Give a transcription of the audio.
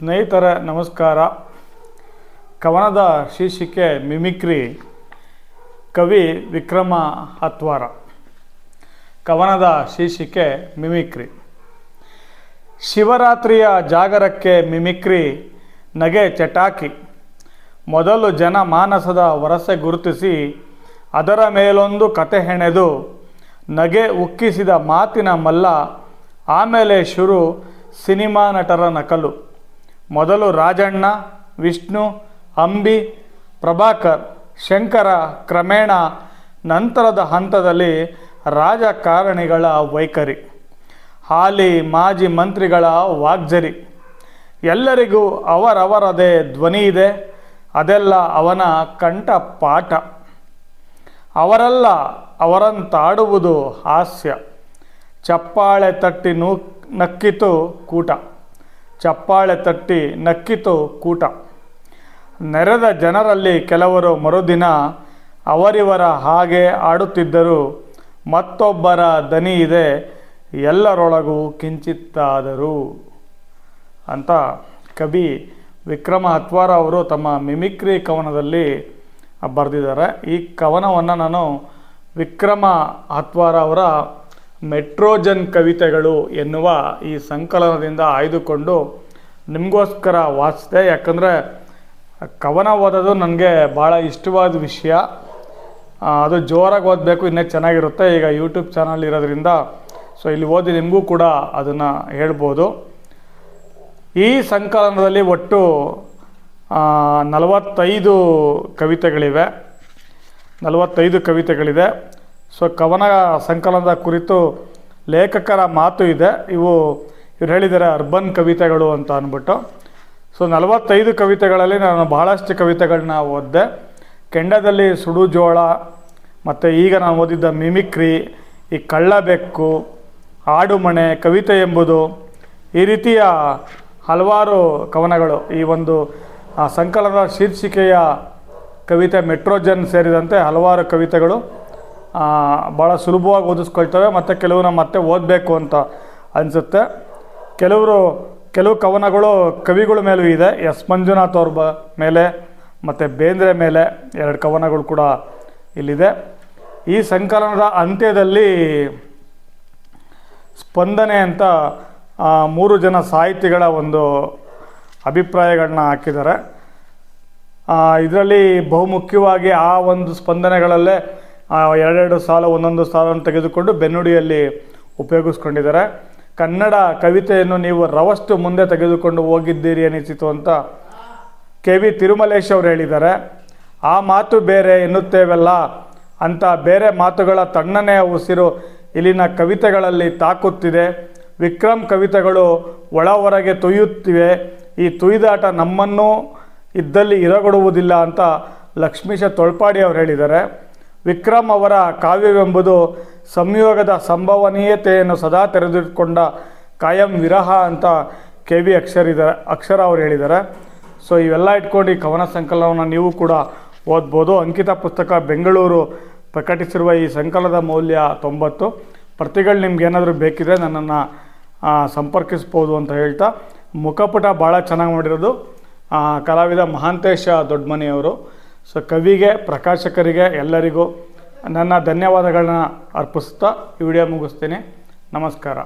ಸ್ನೇಹಿತರ ನಮಸ್ಕಾರ. ಕವನದ ಶೀರ್ಷಿಕೆ ಮಿಮಿಕ್ರಿ. ಕವಿ ವಿಕ್ರಮ ಹತ್ವಾರ ಕವನದ ಶೀರ್ಷಿಕೆ ಮಿಮಿಕ್ರಿ. ಶಿವರಾತ್ರಿಯ ಜಾಗರಕ್ಕೆ ಮಿಮಿಕ್ರಿ. ನಗೆ ಚಟಾಕಿ. ಮೊದಲು ಜನಮಾನಸದ ವರಸೆ ಗುರುತಿಸಿ, ಅದರ ಮೇಲೊಂದು ಕತೆ ಹೆಣೆದು, ನಗೆ ಉಕ್ಕಿಸಿದ ಮಾತಿನ ಮಲ್ಲ, ಆಮೇಲೆ ಶುರು ಸಿನಿಮಾ ನಟರ ನಕಲು. ಮೊದಲು ರಾಜಣ್ಣ, ವಿಷ್ಣು, ಅಂಬಿ, ಪ್ರಭಾಕರ್, ಶಂಕರ ಕ್ರಮೇಣ ನಂತರದ ಹಂತದಲ್ಲಿ ರಾಜಕಾರಣಿಗಳ ವೈಖರಿ. ಹಾಲಿ, ಮಾಜಿ ಮಂತ್ರಿಗಳ ವಾಗ್ಜರಿ. ಎಲ್ಲರಿಗೂ ಅವರವರದೇ ಧ್ವನಿ ಇದೆ, ಅದೆಲ್ಲ ಅವನ ಕಂಠಪಾಠ ಅವರೆಲ್ಲ ಅವರಂತಾಡುವುದು ಹಾಸ್ಯ. ಚಪ್ಪಾಳೆ ತಟ್ಟಿ ನೂ, ನಕ್ಕಿತು ಕೂಟ. ಚಪ್ಪಾಳೆ ತಟ್ಟಿ ನಕ್ಕಿತು ಕೂಟ. ನೆರೆದ ಜನರಲ್ಲಿ ಕೆಲವರು ಮರುದಿನ ಅವರಿವರ ಹಾಗೆ ಆಡುತ್ತಿದ್ದರು. ಮತ್ತೊಬ್ಬರ ದನಿ ಇದೆ, ಎಲ್ಲರೊಳಗೂ ಕಿಂಚಿತ್ತಾದರು. ಅಂತ ಕವಿ ವಿಕ್ರಮ ಹತ್ವಾರ ಅವರು ತಮ್ಮ ಮಿಮಿಕ್ರಿ ಕವನದಲ್ಲಿ ಬರೆದಿದ್ದಾರೆ. ಈ ಕವನವನ್ನು ನಾನು ವಿಕ್ರಮ ಹತ್ವಾರ ಅವರ ಮೆಟ್ರೋಜನ್ ಕವಿತೆಗಳು ಎನ್ನುವ ಈ ಸಂಕಲನದಿಂದ ಆಯ್ದುಕೊಂಡು ನಿಮಗೋಸ್ಕರ ವಾಚಿಸಿದೆ ಯಾಕಂದರೆ ಕವನ ಓದೋದು ನನಗೆ ಭಾಳ ಇಷ್ಟವಾದ ವಿಷಯ. ಅದು ಜೋರಾಗಿ ಓದಬೇಕು, ಇನ್ನೂ ಚೆನ್ನಾಗಿರುತ್ತೆ. ಈಗ ಯೂಟ್ಯೂಬ್ ಚಾನಲ್ ಇರೋದ್ರಿಂದ, ಸೊ ಇಲ್ಲಿ ಓದಿ ನಿಮಗೂ ಕೂಡ ಅದನ್ನು ಹೇಳ್ಬೋದು. ಈ ಸಂಕಲನದಲ್ಲಿ ಒಟ್ಟು ನಲವತ್ತೈದು ಕವಿತೆಗಳಿವೆ. ನಲವತ್ತೈದು ಕವಿತೆಗಳಿದೆ. ಸೊ ಕವನ ಸಂಕಲನದ ಕುರಿತು ಲೇಖಕರ ಮಾತು ಇದೆ. ಇವು ಇವ್ರು ಹೇಳಿದ್ದಾರೆ ಅರ್ಬನ್ ಕವಿತೆಗಳು ಅಂತ ಅಂದ್ಬಿಟ್ಟು. ಸೊ ನಲವತ್ತೈದು ಕವಿತೆಗಳಲ್ಲಿ ನಾನು ಬಹಳಷ್ಟು ಕವಿತೆಗಳನ್ನ ಓದಿದೆ. ಕೆಂಡದಲ್ಲಿ ಸುಡು ಜೋಳ, ಮತ್ತು ಈಗ ನಾನು ಓದಿದ್ದ ಮಿಮಿಕ್ರಿ, ಈ ಕಳ್ಳಬೆಕ್ಕು, ಆಡುಮಣೆ, ಕವಿತೆ ಎಂಬುದು ಈ ರೀತಿಯ ಹಲವಾರು ಕವನಗಳು. ಈ ಒಂದು ಸಂಕಲನದ ಶೀರ್ಷಿಕೆಯ ಕವಿತೆ ಮೆಟ್ರೋಜನ್ ಸೇರಿದಂತೆ ಹಲವಾರು ಕವಿತೆಗಳು. ಭಾಳ ಸುಲಭವಾಗಿ ಓದಿಸ್ಕೊಳ್ತವೆ ಮತ್ತು ಕೆಲವನ್ನ ಮತ್ತೆ ಓದಬೇಕು ಅಂತ ಅನಿಸುತ್ತೆ. ಕೆಲವರು, ಕೆಲವು ಕವನಗಳು ಕವಿಗಳ ಮೇಲೂ ಇದೆ. ಎಸ್. ಮಂಜುನಾಥ್ ಅವ್ರ ಬ ಮೇಲೆ ಮತ್ತು ಬೇಂದ್ರೆ ಮೇಲೆ ಎರಡು ಕವನಗಳು ಕೂಡ ಇಲ್ಲಿದೆ. ಈ ಸಂಕಲನದ ಅಂತ್ಯದಲ್ಲಿ ಸ್ಪಂದನೆ ಅಂತ ಮೂರು ಜನ ಸಾಹಿತಿಗಳ ಒಂದು ಅಭಿಪ್ರಾಯಗಳನ್ನ ಹಾಕಿದ್ದಾರೆ. ಇದರಲ್ಲಿ ಬಹುಮುಖ್ಯವಾಗಿ ಆ ಒಂದು ಸ್ಪಂದನೆಗಳಲ್ಲೇ ಎರಡೆರಡು ಸಾಲ, ಒಂದೊಂದು ಸಾಲವನ್ನು ತೆಗೆದುಕೊಂಡು ಬೆನ್ನುಡಿಯಲ್ಲಿ ಉಪಯೋಗಿಸ್ಕೊಂಡಿದ್ದಾರೆ. ಕನ್ನಡ ಕವಿತೆಯನ್ನು ನೀವು ರವಷ್ಟು ಮುಂದೆ ತೆಗೆದುಕೊಂಡು ಹೋಗಿದ್ದೀರಿ ಅನಿಸಿತು ಅಂತ ಕೆ ವಿ ತಿರುಮಲೇಶ್ ಅವರು ಹೇಳಿದ್ದಾರೆ. ಆ ಮಾತು ಬೇರೆ ಎನ್ನುತ್ತೇವಲ್ಲ ಅಂತ ಬೇರೆ ಮಾತುಗಳ ತಣ್ಣನೆಯ ಉಸಿರು ಇಲ್ಲಿನ ಕವಿತೆಗಳಲ್ಲಿ ತಾಕುತ್ತಿದೆ. ವಿಕ್ರಮ್ ಕವಿತೆಗಳು ಒಳ ಹೊರಗೆ ತುಯ್ಯುತ್ತಿವೆ. ಈ ತುಯ್ದಾಟ ನಮ್ಮನ್ನು ಇದ್ದಲ್ಲಿ ಇರಗೊಡುವುದಿಲ್ಲ ಅಂತ ಲಕ್ಷ್ಮೀಶ ತೊಳ್ಪಾಡಿ ಅವರು ಹೇಳಿದ್ದಾರೆ. ವಿಕ್ರಮ್ ಅವರ ಕಾವ್ಯವೆಂಬುದು ಸಂಯೋಗದ ಸಂಭವನೀಯತೆಯನ್ನು ಸದಾ ತೆರೆದಿಟ್ಕೊಂಡ ಕಾಯಂ ವಿರಹ ಅಂತ ಕೆ ವಿ ಅಕ್ಷರಿದ್ದಾರೆ ಅಕ್ಷರ ಅವರು ಹೇಳಿದ್ದಾರೆ. ಸೊ ಇವೆಲ್ಲ ಇಟ್ಕೊಂಡು ಈ ಕವನ ಸಂಕಲನವನ್ನು ನೀವು ಕೂಡ ಓದ್ಬೋದು. ಅಂಕಿತ ಪುಸ್ತಕ ಬೆಂಗಳೂರು ಪ್ರಕಟಿಸಿರುವ ಈ ಸಂಕಲನದ ಮೌಲ್ಯ ತೊಂಬತ್ತು. ಪ್ರತಿಗಳು ನಿಮ್ಗೆ ಏನಾದರೂ ಬೇಕಿದ್ರೆ ನನ್ನನ್ನು ಸಂಪರ್ಕಿಸ್ಬೋದು ಅಂತ ಹೇಳ್ತಾ, ಮುಖಪುಟ ಭಾಳ ಚೆನ್ನಾಗಿ ಮಾಡಿರೋದು. ಕಲಾವಿದ ಮಹಾಂತೇಶ ದೊಡ್ಡಮನಿಯವರು ಸೊ ಕವಿಗೆ ಪ್ರಕಾಶಕರಿಗೆ ಎಲ್ಲರಿಗೂ ನನ್ನ ಧನ್ಯವಾದಗಳನ್ನ ಅರ್ಪಿಸ್ತಾ ಈ ವಿಡಿಯೋ ಮುಗಿಸ್ತೀನಿ. ನಮಸ್ಕಾರ.